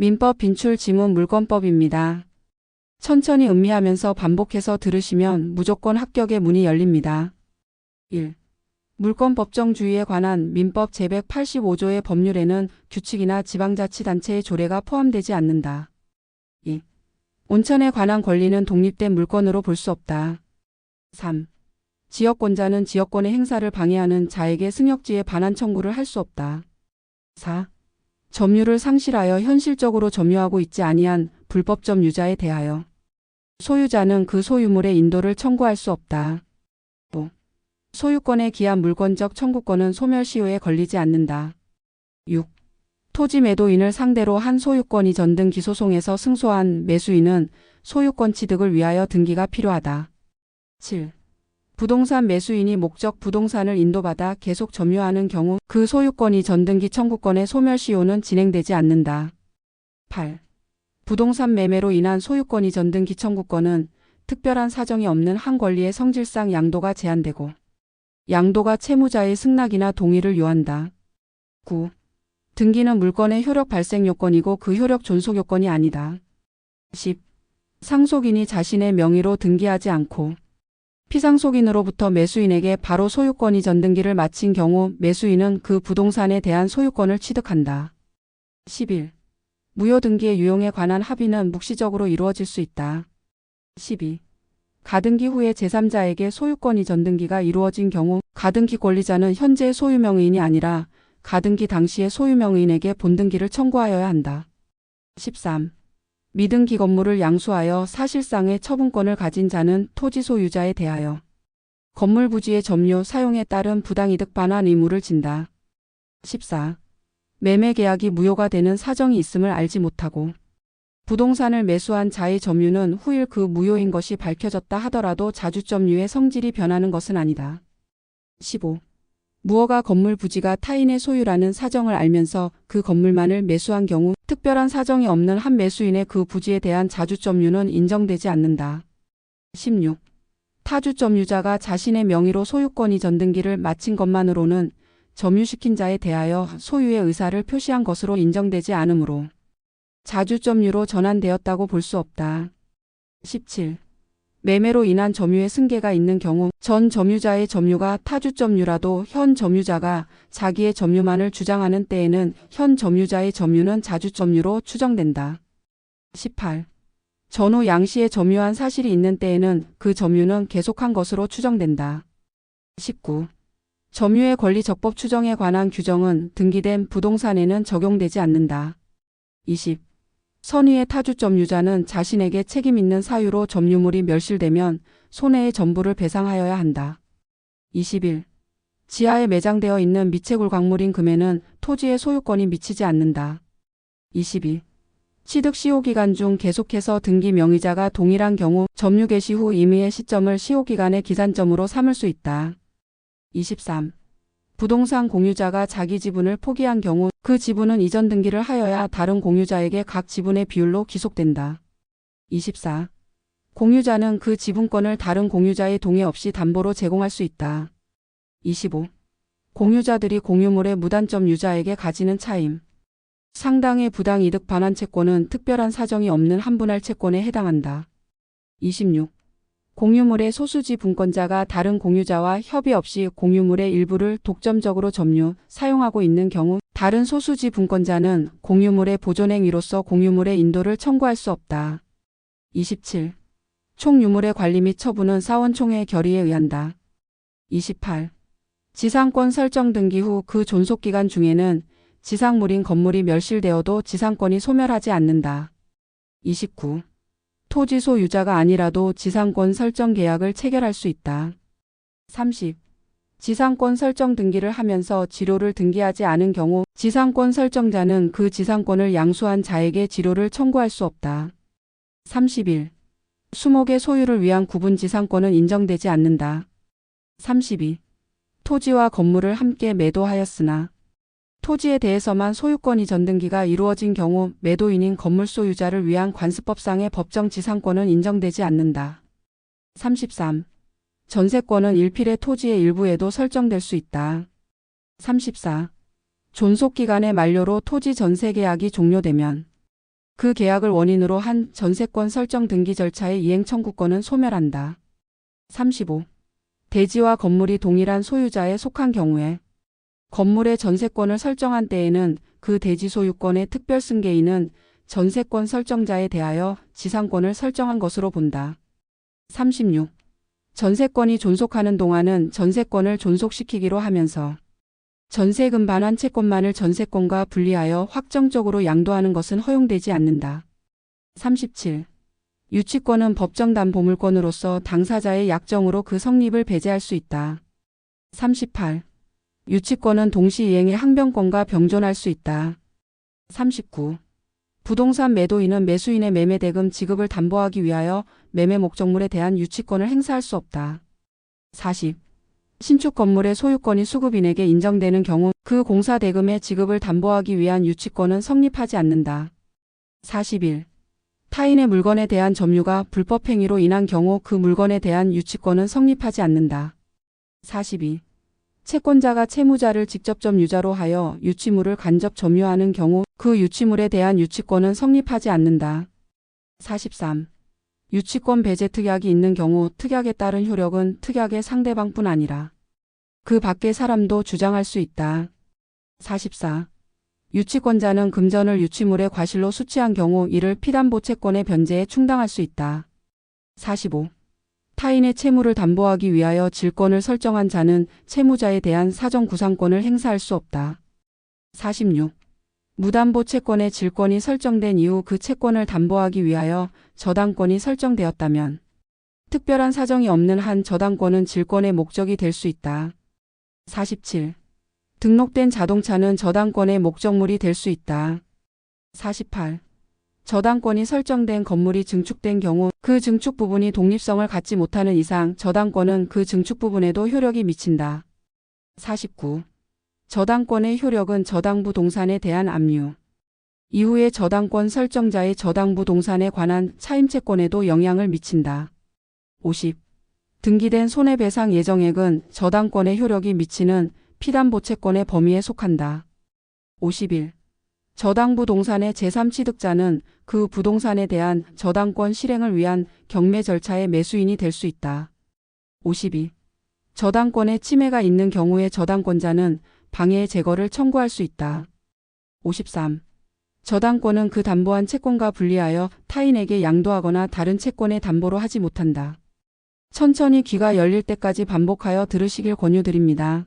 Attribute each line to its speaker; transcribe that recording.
Speaker 1: 민법 빈출 지문 물권법입니다. 천천히 음미하면서 반복해서 들으시면 무조건 합격의 문이 열립니다. 1. 물권 법정주의에 관한 민법 제185조의 법률에는 규칙이나 지방자치단체의 조례가 포함되지 않는다. 2. 온천에 관한 권리는 독립된 물권으로 볼 수 없다. 3. 지역권자는 지역권의 행사를 방해하는 자에게 승역지에 반환 청구를 할 수 없다. 4. 점유를 상실하여 현실적으로 점유하고 있지 아니한 불법 점유자에 대하여 소유자는 그 소유물의 인도를 청구할 수 없다. 5. 소유권에 기한 물권적 청구권은 소멸시효에 걸리지 않는다. 6. 토지 매도인을 상대로 한 소유권 이 전 등 기 소송에서 승소한 매수인은 소유권 취득을 위하여 등기가 필요하다. 7. 부동산 매수인이 목적 부동산을 인도받아 계속 점유하는 경우 그 소유권이 전등기 청구권의 소멸시효는 진행되지 않는다. 8. 부동산 매매로 인한 소유권 이 전 등기 청구권은 특별한 사정이 없는 한 권리의 성질상 양도가 제한되고 양도가 채무자의 승낙이나 동의를 요한다. 9. 등기는 물건의 효력 발생 요건이고 그 효력 존속 요건이 아니다. 10. 상속인이 자신의 명의로 등기하지 않고 피상속인으로부터 매수인에게 바로 소유권 이 전 등기를 마친 경우 매수인은 그 부동산에 대한 소유권을 취득한다. 11. 무효등기의 유용에 관한 합의는 묵시적으로 이루어질 수 있다. 12. 가등기 후에 제3자에게 소유권 이 전 등기가 이루어진 경우 가등기 권리자는 현재 소유명의인이 아니라 가등기 당시의 소유명의인에게 본등기를 청구하여야 한다. 13. 미등기 건물을 양수하여 사실상의 처분권을 가진 자는 토지 소유자에 대하여 건물 부지의 점유, 사용에 따른 부당이득 반환 의무를 진다. 14. 매매 계약이 무효가 되는 사정이 있음을 알지 못하고 부동산을 매수한 자의 점유는 후일 그 무효인 것이 밝혀졌다 하더라도 자주점유의 성질이 변하는 것은 아니다. 15. 무허가 건물 부지가 타인의 소유라는 사정을 알면서 그 건물만을 매수한 경우 특별한 사정이 없는 한 매수인의 그 부지에 대한 자주점유는 인정되지 않는다. 16. 타주점유자가 자신의 명의로 소유권 이 전 등기를 마친 것만으로는 점유시킨 자에 대하여 소유의 의사를 표시한 것으로 인정되지 않으므로 자주점유로 전환되었다고 볼 수 없다. 17. 매매로 인한 점유의 승계가 있는 경우 전 점유자의 점유가 타주 점유라도 현 점유자가 자기의 점유만을 주장하는 때에는 현 점유자의 점유는 자주 점유로 추정된다. 18. 전후 양씨의 점유한 사실이 있는 때에는 그 점유는 계속한 것으로 추정된다. 19. 점유의 권리 적법 추정에 관한 규정은 등기된 부동산에는 적용되지 않는다. 20. 선의의 타주 점유자는 자신에게 책임 있는 사유로 점유물이 멸실되면 손해의 전부를 배상하여야 한다. 21. 지하에 매장되어 있는 미채굴 광물인 금에는 토지의 소유권이 미치지 않는다. 22. 취득 시효 기간 중 계속해서 등기 명의자가 동일한 경우 점유 개시 후 임의의 시점을 시효 기간의 기산점으로 삼을 수 있다. 23. 부동산 공유자가 자기 지분을 포기한 경우 그 지분은 이전 등기를 하여야 다른 공유자에게 각 지분의 비율로 기속된다. 24. 공유자는 그 지분권을 다른 공유자의 동의 없이 담보로 제공할 수 있다. 25. 공유자들이 공유물의 무단점 유자에게 가지는 차임. 상당의 부당 이득 반환 채권은 특별한 사정이 없는 한분할 채권에 해당한다. 26. 공유물의 소수지 분권자가 다른 공유자와 협의 없이 공유물의 일부를 독점적으로 점유, 사용하고 있는 경우 다른 소수지 분권자는 공유물의 보존행위로서 공유물의 인도를 청구할 수 없다. 27. 총 유물의 관리 및 처분은 사원총회 결의에 의한다. 28. 지상권 설정 등기 후 그 존속기간 중에는 지상물인 건물이 멸실되어도 지상권이 소멸하지 않는다. 29. 토지 소유자가 아니라도 지상권 설정 계약을 체결할 수 있다. 30. 지상권 설정 등기를 하면서 지료를 등기하지 않은 경우 지상권 설정자는 그 지상권을 양수한 자에게 지료를 청구할 수 없다. 31. 수목의 소유를 위한 구분 지상권은 인정되지 않는다. 32. 토지와 건물을 함께 매도하였으나 토지에 대해서만 소유권이 전등기가 이루어진 경우 매도인인 건물 소유자를 위한 관습법상의 법정 지상권은 인정되지 않는다. 33. 전세권은 일필의 토지의 일부에도 설정될 수 있다. 34. 존속기간의 만료로 토지 전세 계약이 종료되면 그 계약을 원인으로 한 전세권 설정 등기 절차의 이행 청구권은 소멸한다. 35. 대지와 건물이 동일한 소유자에 속한 경우에 건물의 전세권을 설정한 때에는 그 대지 소유권의 특별 승계인은 전세권 설정자에 대하여 지상권을 설정한 것으로 본다. 36. 전세권이 존속하는 동안은 전세권을 존속시키기로 하면서 전세금 반환 채권만을 전세권과 분리하여 확정적으로 양도하는 것은 허용되지 않는다. 37. 유치권은 법정 담 보물권으로서 당사자의 약정으로 그 성립을 배제할 수 있다. 38. 유치권은 동시 이행의 항변권과 병존할 수 있다. 39. 부동산 매도인은 매수인의 매매 대금 지급을 담보하기 위하여 매매 목적물에 대한 유치권을 행사할 수 없다. 40. 신축 건물의 소유권이 수급인에게 인정되는 경우 그 공사 대금의 지급을 담보하기 위한 유치권은 성립하지 않는다. 41. 타인의 물건에 대한 점유가 불법 행위로 인한 경우 그 물건에 대한 유치권은 성립하지 않는다. 42. 채권자가 채무자를 직접 점 유자로 하여 유치물을 간접 점유하는 경우 그 유치물에 대한 유치권은 성립하지 않는다. 43. 유치권 배제 특약이 있는 경우 특약에 따른 효력은 특약의 상대방뿐 아니라 그 밖의 사람도 주장할 수 있다. 44. 유치권자는 금전을 유치물의 과실로 수취한 경우 이를 피담보 채권의 변제에 충당할 수 있다. 45. 타인의 채무를 담보하기 위하여 질권을 설정한 자는 채무자에 대한 사정 구상권을 행사할 수 없다. 46. 무담보 채권의 질권이 설정된 이후 그 채권을 담보하기 위하여 저당권이 설정되었다면 특별한 사정이 없는 한 저당권은 질권의 목적이 될 수 있다. 47. 등록된 자동차는 저당권의 목적물이 될 수 있다. 48. 저당권이 설정된 건물이 증축된 경우 그 증축 부분이 독립성을 갖지 못하는 이상 저당권은 그 증축 부분에도 효력이 미친다. 49. 저당권의 효력은 저당부 동산에 대한 압류. 이후에 저당권 설정자의 저당부 동산에 관한 차임채권에도 영향을 미친다. 50. 등기된 손해배상 예정액은 저당권의 효력이 미치는 피담보채권의 범위에 속한다. 51. 저당 부 동산의 제3취득자는 그 부동산에 대한 저당권 실행을 위한 경매 절차의 매수인이 될 수 있다. 52. 저당권의 침해가 있는 경우에 저당권자는 방해의 제거를 청구할 수 있다. 53. 저당권은 그 담보한 채권과 분리하여 타인에게 양도하거나 다른 채권의 담보로 하지 못한다. 천천히 귀가 열릴 때까지 반복하여 들으시길 권유드립니다.